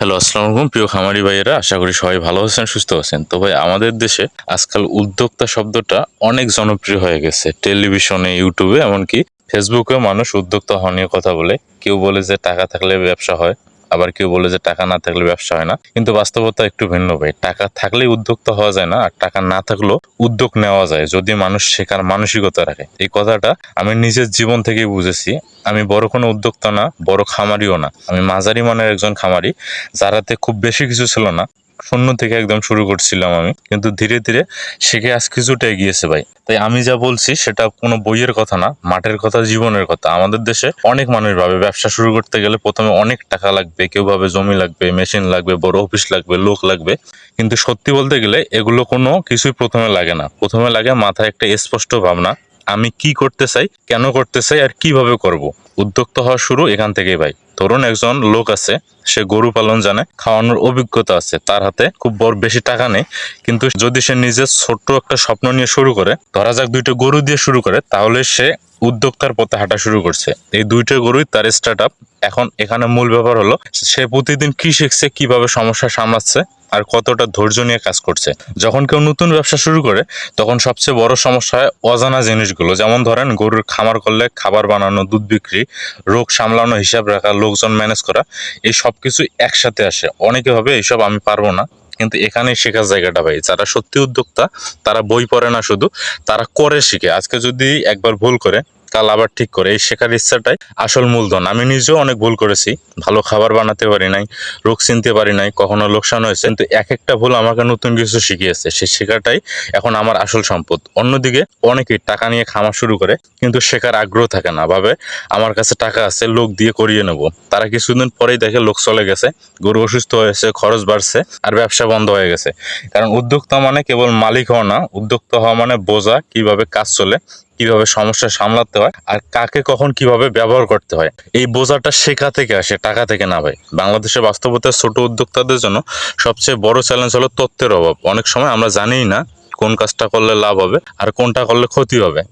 Hello, আসসালামু আলাইকুম। প্রিয় খামারি ভাইয়েরা, আশা করি সবাই ভালো আছেন, সুস্থ আছেন। তো ভাই, আমাদের দেশে আজকাল উদ্যোক্তা শব্দটা অনেক জনপ্রিয় হয়ে গেছে। টেলিভিশনে, ইউটিউবে, এমনকি ফেসবুকে মানুষ উদ্যোক্তা হওয়া নিয়ে কথা বলে। কেউ বলে যে টাকা থাকলে ব্যবসা হয়। আবার কেউ বলে যে টাকা না থাকলে ব্যবসা হয় না। কিন্তু বাস্তবতা একটু ভিন্ন ভাই। টাকা থাকলেই উদ্যোক্তা হওয়া যায় না, আর টাকা না থাকলেও উদ্যোগ নেওয়া যায় যদি মানুষ শেখার মানসিকতা রাখে। এই কথাটা আমি নিজের জীবন থেকেই বুঝেছি। আমি বড় কোনো উদ্যোক্তা না, বড় খামারিও না। আমি মাঝারি মানের একজন খামারি যারাতে খুব বেশি কিছু ছিল না। শূন্য থেকে একদম শুরু করছিলাম আমি। কিন্তু ধীরে ধীরে শিখে আজ কিছুটা এগিয়েছে ভাই। তাই আমি যা বলছি সেটা কোনো বইয়ের কথা না, মাঠের কথা, জীবনের কথা। আমাদের দেশে অনেক মানুষ ভাবে ব্যবসা শুরু করতে গেলে প্রথমে অনেক টাকা লাগবে, কেউ ভাবে জমি লাগবে, মেশিন লাগবে, বড় অফিস লাগবে, লোক লাগবে। কিন্তু সত্যি বলতে গেলে এগুলো কোনো কিছুই প্রথমে লাগে না। প্রথমে লাগে মাথায় একটা স্পষ্ট ভাবনা, আমি কি করতে চাই, কেন করতে চাই, আর কীভাবে করব? উদ্যোক্তা হওয়া শুরু এখান থেকেই ভাই। ধরুন একজন লোক আছে, সে গরু পালন জানে, খাওয়ানোর অভিজ্ঞতা আছে, তার হাতে খুব বড় বেশি টাকা নেই, কিন্তু যদি সে নিজের ছোট্ট একটা স্বপ্ন নিয়ে শুরু করে, ধরা যাক দুইটা গরু দিয়ে শুরু করে, তাহলে সে উদ্যোক্তার পথে হাঁটা শুরু করছে। এই দুইটা গরুই তার স্টার্ট এখন এখানে মূল ব্যাপার হলো, সে প্রতিদিন কি শিখছে, কীভাবে সমস্যা সামলাচ্ছে আর কতটা ধৈর্য নিয়ে কাজ করছে। যখন কেউ নতুন ব্যবসা শুরু করে, তখন সবচেয়ে বড় সমস্যা হয় অজানা জিনিসগুলো। যেমন ধরেন, গরুর খামার করলে খাবার বানানো, দুধ বিক্রি, রোগ সামলানো, হিসাব রাখা, লোকজন ম্যানেজ করা, এই সব কিছু একসাথে আসে। অনেকে ভাবে, এইসব আমি পারব না। কিন্তু এখানেই শেখার জায়গাটা ভাই, যারা সত্যি উদ্যোক্তা, তারা বই পড়ে না শুধু, তারা করে শিখে। আজকে যদি একবার ভুল করে কাল আবার ঠিক করে, এই শেখার ইচ্ছাটাই আসল মূলধন। আমি নিজেও অনেক ভুল করেছি, ভালো খাবার বানাতে পারি নাই, রোগ চিনতে পারি নাই, কখনো লোকসান হয়েছে, কিন্তু এক একটা ভুল আমাকে নতুন কিছু শিখিয়েছে, সেই শেখাটাই এখন আমার আসল সম্পদ। অন্যদিকে অনেকেই টাকা নিয়ে খামার শুরু করে, কিন্তু শেখার আগ্রহ থাকে না, ভাবে আমার কাছে টাকা আছে, লোক দিয়ে করিয়ে নেব। তারা কিছুদিন পরেই দেখে লোক চলে গেছে, গরু অসুস্থ হয়েছে, খরচ বাড়ছে, আর ব্যবসা বন্ধ হয়ে গেছে। কারণ উদ্যোক্তা মানে কেবল মালিক হওয়া না, উদ্যোক্তা হওয়া মানে বোঝা কীভাবে কাজ চলে কীভাবে সমস্যা সামলাতে হয় আর কাকে কখন কীভাবে ব্যবহার করতে হয়। এই বোঝাটা শেখা থেকে আসে, টাকা থেকে না ভাই। বাংলাদেশের বাস্তবতার ছোট উদ্যোক্তাদের জন্য সবচেয়ে বড় চ্যালেঞ্জ হলো তথ্যের অভাব। অনেক সময় আমরা জানিই না কোন কাজটা করলে লাভ হবে আর কোনটা করলে ক্ষতি হবে।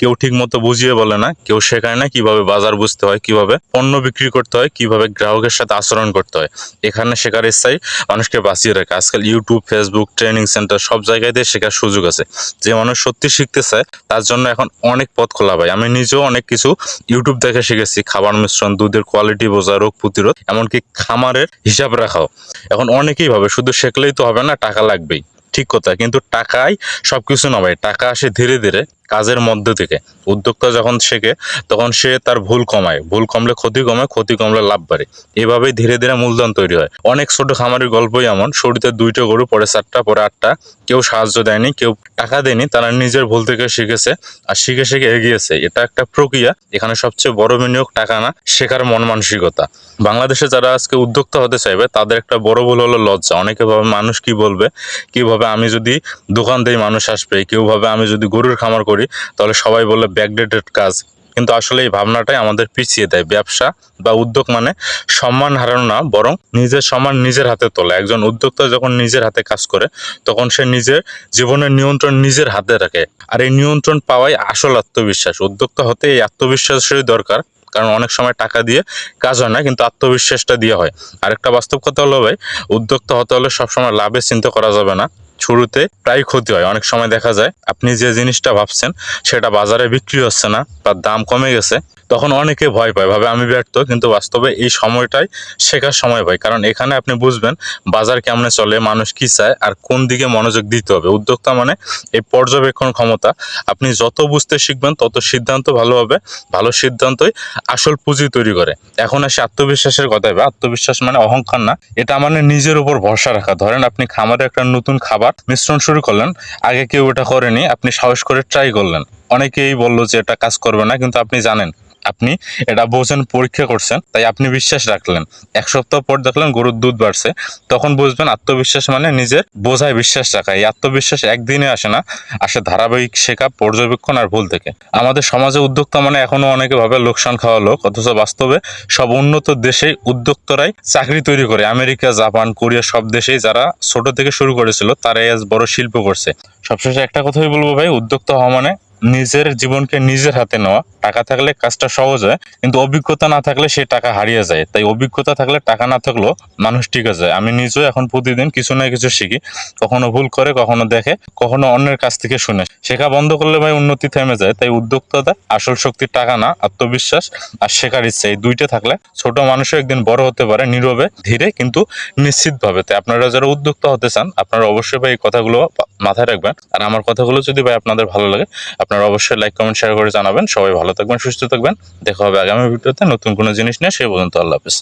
কেউ ঠিক মতো বুঝিয়ে বলে না, কেউ শেখায় না কীভাবে বাজার বুঝতে হয়, কীভাবে পণ্য বিক্রি করতে হয়, কীভাবে গ্রাহকের সাথে আচরণ করতে হয়। এখানে শেখার ইচ্ছাই মানুষকে বাঁচিয়ে রাখে। আজকাল ইউটিউব ফেসবুক ট্রেনিং সেন্টার সব জায়গাতে শেখার সুযোগ আছে। যে মানুষ সত্যি শিখতে চায়, তার জন্য এখন অনেক পথ খোলা ভাই। আমি নিজেও অনেক কিছু ইউটিউব দেখে শিখেছি। খাবার মিশ্রণ, দুধের কোয়ালিটি বোঝা, রোগ প্রতিরোধ, এমনকি খামারের হিসাব রাখাও। এখন অনেকেই ভাবে, শুধু শেখলেই তো হবে না, টাকা লাগবেই। ঠিক কথা, কিন্তু টাকাই সবকিছু না ভাই। টাকা আসে ধীরে ধীরে। কাজের মধ্যে থেকে। উদ্যোক্তা যখন শেখে, তখন সে তার ভুল কমায়। ভুল কমলে ক্ষতি কমে ক্ষতি কমলে লাভ বাড়ে। এভাবেই ধীরে ধীরে মূলধন তৈরি হয়। অনেক ছোট খামারের গল্পই এমন, শুরুতে দুইটা গরু, পরে চারটা, পরে আটটা। কেউ সাহায্য দেয়নি, কেউ টাকা দেয়নি, তারা নিজের ভুল থেকে শিখেছে আর শিখে শিখে এগিয়েছে। এটা একটা প্রক্রিয়া, এখানে সবচেয়ে বড় বিনিয়োগ টাকা না, শেখার মন মানসিকতা। বাংলাদেশে যারা আজকে উদ্যোক্তা হতে চাইবে, তাদের একটা বড় ভুল হলো লজ্জা। অনেকে ভাবে, মানুষ কি বলবে? কীভাবে আমি যদি দোকান দেই, মানুষ আসবে? কেউ ভাবে আমি যদি গরুর খামার করি? তাহলে সবাই বললে ব্যাকডেটেড কাজ। কিন্তু আসলে এই ভাবনাটাই আমাদের পিছিয়ে দেয় ব্যবসা বা উদ্যোগ মানে সম্মান হারানো না, বরং নিজের সম্মান নিজের হাতে তোলা। একজন উদ্যোক্তা যখন নিজের হাতে কাজ করে, তখন সে নিজের জীবনের নিয়ন্ত্রণ নিজের হাতে রাখে। আর এই নিয়ন্ত্রণ পাওয়াই আসল আত্মবিশ্বাস। উদ্যোক্তা হতে এই আত্মবিশ্বাসেরই দরকার, কারণ অনেক সময় টাকা দিয়ে কাজ হয় না, কিন্তু আত্মবিশ্বাসটা দিয়ে হয়। আরেকটা বাস্তব কথা হলো ভাই, উদ্যোক্তা হতে হলে সবসময় লাভের চিন্তা করা যাবে না। শুরুতে প্রায় ক্ষতি হয়। অনেক সময় দেখা যায় আপনি যে জিনিসটা ভাবছেন সেটা বাজারে বিক্রি হচ্ছে না, তার দাম কমে গেছে, তখন অনেকে ভয় পায়। ভাবে আমি ব্যর্থ, কিন্তু বাস্তবে এই সময়টাই শেখার সময় পাই কারণ এখানে আপনি বুঝবেন বাজার কেমনে চলে, মানুষ কি চায়, আর কোন দিকে মনোযোগ দিতে হবে। উদ্যোক্তা মানে এই পর্যবেক্ষণ ক্ষমতা। আপনি যত বুঝতে শিখবেন, তত সিদ্ধান্ত ভালো হবে, ভালো সিদ্ধান্তই আসল পুঁজি তৈরি করে। এখন আসে আত্মবিশ্বাসের কথায়। বা আত্মবিশ্বাস মানে অহংকার না, এটা মানে নিজের উপর ভরসা রাখা। ধরেন আপনি খামারে একটা নতুন খাবার মিশ্রণ শুরু করলেন। আগে কেউ এটা করেনি, আপনি সাহস করে ট্রাই করলেন। অনেকেই বলল যে এটা কাজ করবে না, কিন্তু আপনি জানেন। আপনি এটা বোঝেন, পরীক্ষা করছেন, তাই আপনি বিশ্বাস রাখলেন। এক সপ্তাহ পর দেখলেন গরুর দুধ বাড়ছে, তখন বুঝবেন আত্মবিশ্বাস মানে নিজের বোঝায় বিশ্বাস রাখা। এই আত্মবিশ্বাস একদিনে আসে না, আসে ধারাবাহিক শেখা, পর্যবেক্ষণ আর ভুল থেকে। আমাদের সমাজে উদ্যোক্তা মানে এখনও অনেকে ভাবে লোকসান খাওয়া লোক, অথচ বাস্তবে সব উন্নত দেশেই উদ্যোক্তরাই চাকরি তৈরি করে। আমেরিকা, জাপান, কোরিয়া সব দেশেই যারা ছোট থেকে শুরু করেছিল, তারাই আজ বড় শিল্প করছে। সবশেষে একটা কথাই বলব ভাই, উদ্যোক্তা হওয়া মানে নিজের জীবনকে নিজের হাতে নেওয়া। টাকা থাকলে কাজটা সহজ হয়, কিন্তু অভিজ্ঞতা না থাকলে সে টাকা হারিয়ে যায়। তাই অভিজ্ঞতা থাকলে টাকা না থাকলেও মানুষ টিকে যায় আমি নিজেও এখন প্রতিদিন কিছু না কিছু শিখি। কখনো ভুল করে, কখনো দেখে, কখনো অন্যের কাছ থেকে শুনে। শেখা বন্ধ করলে ভাই উন্নতি থেমে যায়। তাই উদ্যোক্তাটা আসল শক্তি টাকা না, আত্মবিশ্বাস আর শেখার ইচ্ছা। এই দুইটা থাকলে ছোট মানুষও একদিন বড় হতে পারে নীরবে, ধীরে, কিন্তু নিশ্চিতভাবে। তাই আপনারা যারা উদ্যোক্তা হতে চান, আপনারা অবশ্যই ভাই এই কথাগুলো মাথায় রাখবেন। আর আমার কথাগুলো যদি ভাই আপনাদের ভালো লাগে আপনারা অবশ্যই লাইক কমেন্ট শেয়ার করে জানাবেন। সবাই ভালো থাকবেন, সুস্থ থাকবেন। দেখা হবে আগামী ভিডিওতে নতুন কোনো জিনিস নিয়ে, সেই পর্যন্ত আল্লাহ হাফিজ।